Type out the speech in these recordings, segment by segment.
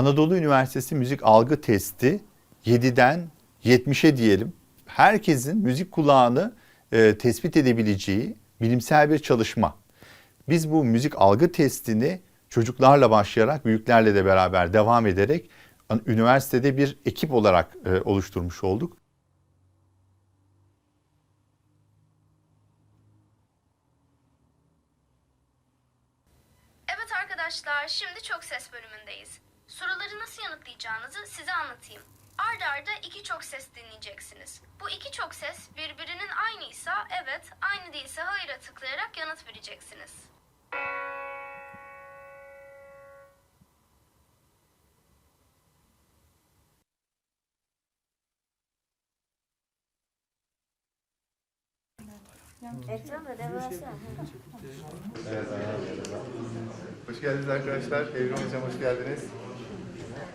Anadolu Üniversitesi Müzik Algı Testi 7'den 70'e diyelim herkesin müzik kulağını e, tespit edebileceği bilimsel bir çalışma. Biz bu müzik algı testini çocuklarla başlayarak büyüklerle de beraber devam ederek üniversitede bir ekip olarak e, oluşturmuş olduk. Evet arkadaşlar, şimdi çok ses bölümündeyiz. Soruları nasıl yanıtlayacağınızı size anlatayım. Arda arda iki çok ses dinleyeceksiniz. Bu iki çok ses birbirinin aynıysa evet, aynı değilse hayır'a tıklayarak yanıt vereceksiniz. Ekran da devralsana. Hoş geldiniz arkadaşlar. Evrim Hocam hoş geldiniz.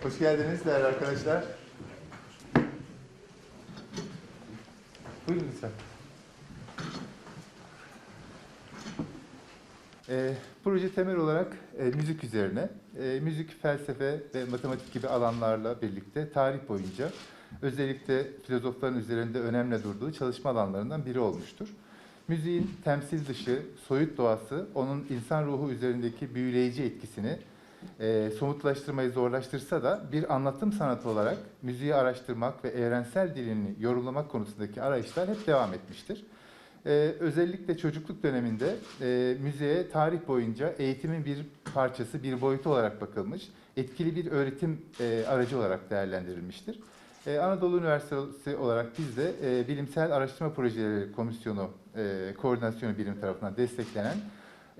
Hoş geldiniz değerli arkadaşlar. Buyurun lütfen. Ee, proje temel olarak e, müzik üzerine, e, müzik, felsefe ve matematik gibi alanlarla birlikte tarih boyunca özellikle filozofların üzerinde önemli durduğu çalışma alanlarından biri olmuştur. Müziğin temsil dışı, soyut doğası onun insan ruhu üzerindeki büyüleyici etkisini e, somutlaştırmayı zorlaştırsa da bir anlatım sanatı olarak müziği araştırmak ve evrensel dilini yorumlamak konusundaki arayışlar hep devam etmiştir. Ee, özellikle çocukluk döneminde e, müziğe tarih boyunca eğitimin bir parçası, bir boyutu olarak bakılmış, etkili bir öğretim e, aracı olarak değerlendirilmiştir. Ee, Anadolu Üniversitesi olarak biz de e, Bilimsel Araştırma Projeleri Komisyonu e, Koordinasyonu Birimi tarafından desteklenen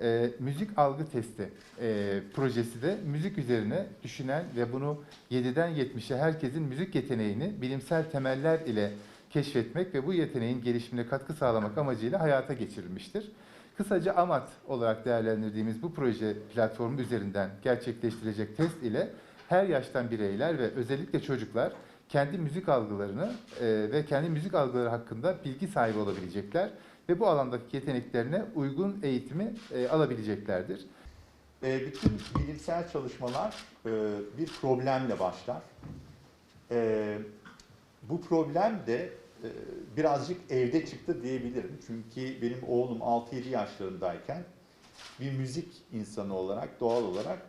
e, müzik algı testi e, projesi de müzik üzerine düşünen ve bunu 7'den 70'e herkesin müzik yeteneğini bilimsel temeller ile keşfetmek ve bu yeteneğin gelişimine katkı sağlamak amacıyla hayata geçirilmiştir. Kısaca AMAT olarak değerlendirdiğimiz bu proje platformu üzerinden gerçekleştirilecek test ile her yaştan bireyler ve özellikle çocuklar kendi müzik algılarını e, ve kendi müzik algıları hakkında bilgi sahibi olabilecekler ve bu alandaki yeteneklerine uygun eğitimi e, alabileceklerdir. E, bütün bilimsel çalışmalar e, bir problemle başlar. E, bu problem de e, birazcık evde çıktı diyebilirim. Çünkü benim oğlum 6-7 yaşlarındayken bir müzik insanı olarak, doğal olarak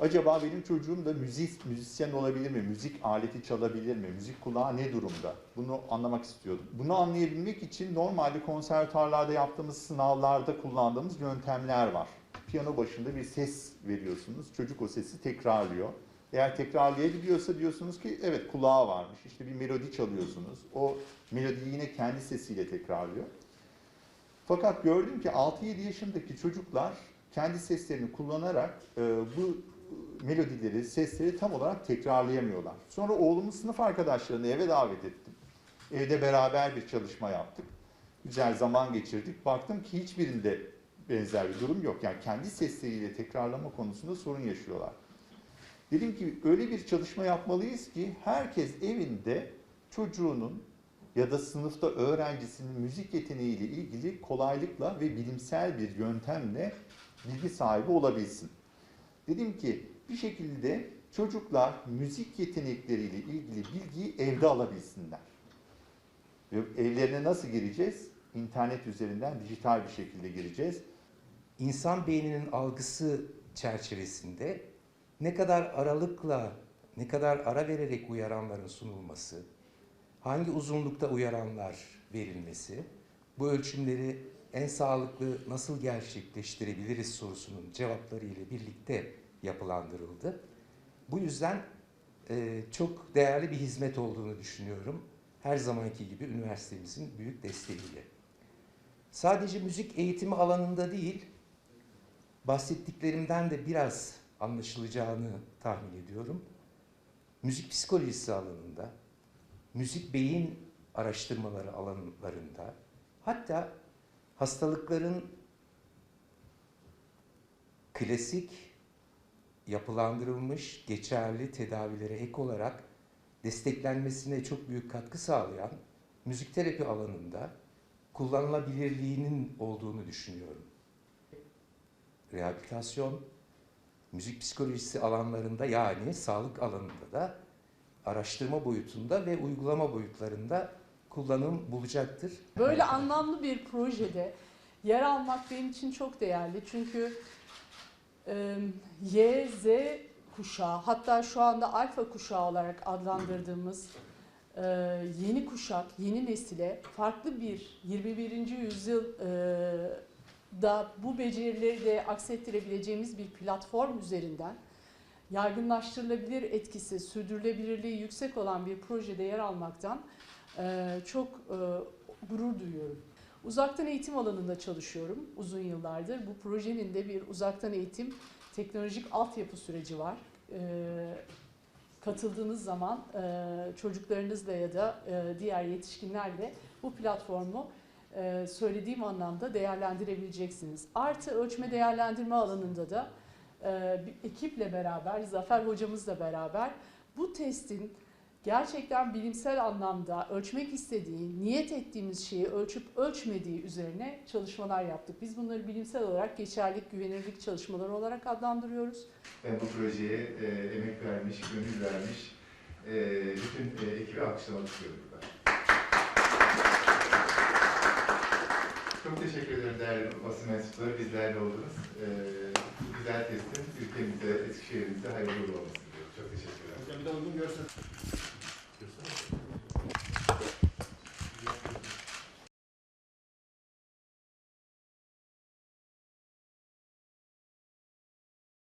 acaba benim çocuğum da müzik, müzisyen olabilir mi? Müzik aleti çalabilir mi? Müzik kulağı ne durumda? Bunu anlamak istiyordum. Bunu anlayabilmek için normalde konservatuarlarda yaptığımız sınavlarda kullandığımız yöntemler var. Piyano başında bir ses veriyorsunuz. Çocuk o sesi tekrarlıyor. Eğer tekrarlayabiliyorsa diyorsunuz ki evet kulağı varmış. İşte bir melodi çalıyorsunuz. O melodiyi yine kendi sesiyle tekrarlıyor. Fakat gördüm ki 6-7 yaşındaki çocuklar kendi seslerini kullanarak e, bu melodileri, sesleri tam olarak tekrarlayamıyorlar. Sonra oğlumun sınıf arkadaşlarını eve davet ettim. Evde beraber bir çalışma yaptık. Güzel zaman geçirdik. Baktım ki hiçbirinde benzer bir durum yok. Yani kendi sesleriyle tekrarlama konusunda sorun yaşıyorlar. Dedim ki öyle bir çalışma yapmalıyız ki herkes evinde çocuğunun ya da sınıfta öğrencisinin müzik yeteneğiyle ilgili kolaylıkla ve bilimsel bir yöntemle bilgi sahibi olabilsin. Dedim ki bir şekilde çocuklar müzik yetenekleriyle ilgili bilgiyi evde alabilsinler. Evlerine nasıl gireceğiz? İnternet üzerinden dijital bir şekilde gireceğiz. İnsan beyninin algısı çerçevesinde ne kadar aralıkla, ne kadar ara vererek uyaranların sunulması, hangi uzunlukta uyaranlar verilmesi, bu ölçümleri en sağlıklı nasıl gerçekleştirebiliriz sorusunun cevapları ile birlikte yapılandırıldı. Bu yüzden e, çok değerli bir hizmet olduğunu düşünüyorum. Her zamanki gibi üniversitemizin büyük desteğiyle. Sadece müzik eğitimi alanında değil, bahsettiklerimden de biraz anlaşılacağını tahmin ediyorum. Müzik psikolojisi alanında, müzik beyin araştırmaları alanlarında, hatta hastalıkların klasik yapılandırılmış geçerli tedavilere ek olarak desteklenmesine çok büyük katkı sağlayan müzik terapi alanında kullanılabilirliğinin olduğunu düşünüyorum. Rehabilitasyon, müzik psikolojisi alanlarında yani sağlık alanında da araştırma boyutunda ve uygulama boyutlarında kullanım bulacaktır. Böyle anlamlı bir projede yer almak benim için çok değerli. Çünkü e, Y, Z kuşağı hatta şu anda alfa kuşağı olarak adlandırdığımız e, yeni kuşak, yeni nesile farklı bir 21. yüzyıl e, da bu becerileri de aksettirebileceğimiz bir platform üzerinden yaygınlaştırılabilir etkisi, sürdürülebilirliği yüksek olan bir projede yer almaktan çok e, gurur duyuyorum. Uzaktan eğitim alanında çalışıyorum uzun yıllardır. Bu projenin de bir uzaktan eğitim teknolojik altyapı süreci var. E, katıldığınız zaman e, çocuklarınızla ya da e, diğer yetişkinlerle bu platformu söylediğim anlamda değerlendirebileceksiniz. Artı ölçme değerlendirme alanında da bir ekiple beraber, Zafer hocamızla beraber bu testin gerçekten bilimsel anlamda ölçmek istediği, niyet ettiğimiz şeyi ölçüp ölçmediği üzerine çalışmalar yaptık. Biz bunları bilimsel olarak geçerlik, güvenirlik çalışmaları olarak adlandırıyoruz. Ben bu projeye e, emek vermiş, gönül vermiş e, bütün e, ekibi alkışlamak istiyorum burada. Çok teşekkür ederim değerli basın mensupları, bizlerle oldunuz. E, bu güzel testin ülkemize, Eskişehir'imize hayırlı olmasını diliyorum. Çok teşekkürler. Hocam bir de uygun görsel.